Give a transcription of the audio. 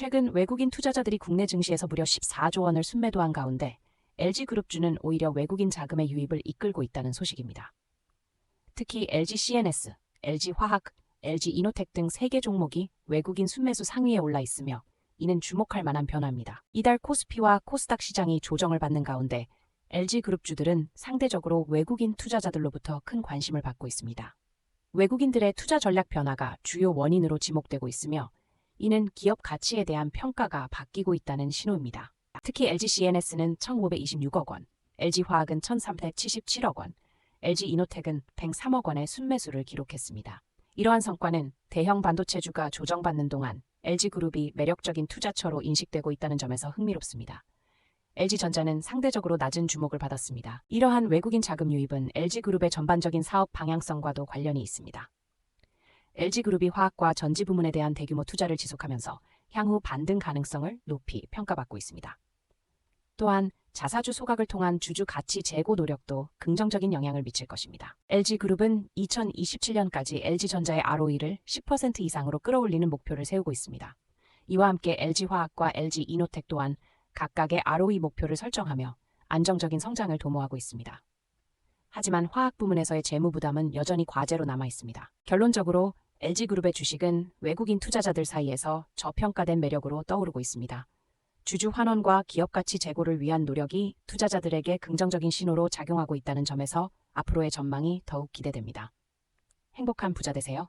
최근 외국인 투자자들이 국내 증시에서 무려 14조 원을 순매도한 가운데 LG그룹주는 오히려 외국인 자금의 유입을 이끌고 있다는 소식입니다. 특히 LG CNS, LG 화학, LG 이노텍 등 3개 종목이 외국인 순매수 상위에 올라 있으며 이는 주목할 만한 변화입니다. 이달 코스피와 코스닥 시장이 조정을 받는 가운데 LG그룹주들은 상대적으로 외국인 투자자들로부터 큰 관심을 받고 있습니다. 외국인들의 투자 전략 변화가 주요 원인으로 지목되고 있으며 이는 기업 가치에 대한 평가가 바뀌고 있다는 신호입니다. 특히 LG CNS는 1,526억 원, LG 화학은 1,377억 원, LG 이노텍은 103억 원의 순매수를 기록했습니다. 이러한 성과는 대형 반도체주가 조정받는 동안 LG그룹이 매력적인 투자처로 인식되고 있다는 점에서 흥미롭습니다. LG전자는 상대적으로 낮은 주목을 받았습니다. 이러한 외국인 자금 유입은 LG그룹의 전반적인 사업 방향성과도 관련이 있습니다. LG그룹이 화학과 전지 부문에 대한 대규모 투자를 지속하면서 향후 반등 가능성을 높이 평가받고 있습니다. 또한 자사주 소각을 통한 주주 가치 재고 노력도 긍정적인 영향을 미칠 것입니다. LG그룹은 2027년까지 LG전자의 ROE를 10% 이상으로 끌어올리는 목표를 세우고 있습니다. 이와 함께 LG화학과 LG 이노텍 또한 각각의 ROE 목표를 설정하며 안정적인 성장을 도모하고 있습니다. 하지만 화학 부문에서의 재무 부담은 여전히 과제로 남아 있습니다. 결론적으로 LG그룹의 주식은 외국인 투자자들 사이에서 저평가된 매력으로 떠오르고 있습니다. 주주 환원과 기업 가치 제고를 위한 노력이 투자자들에게 긍정적인 신호로 작용하고 있다는 점에서 앞으로의 전망이 더욱 기대됩니다. 행복한 부자 되세요.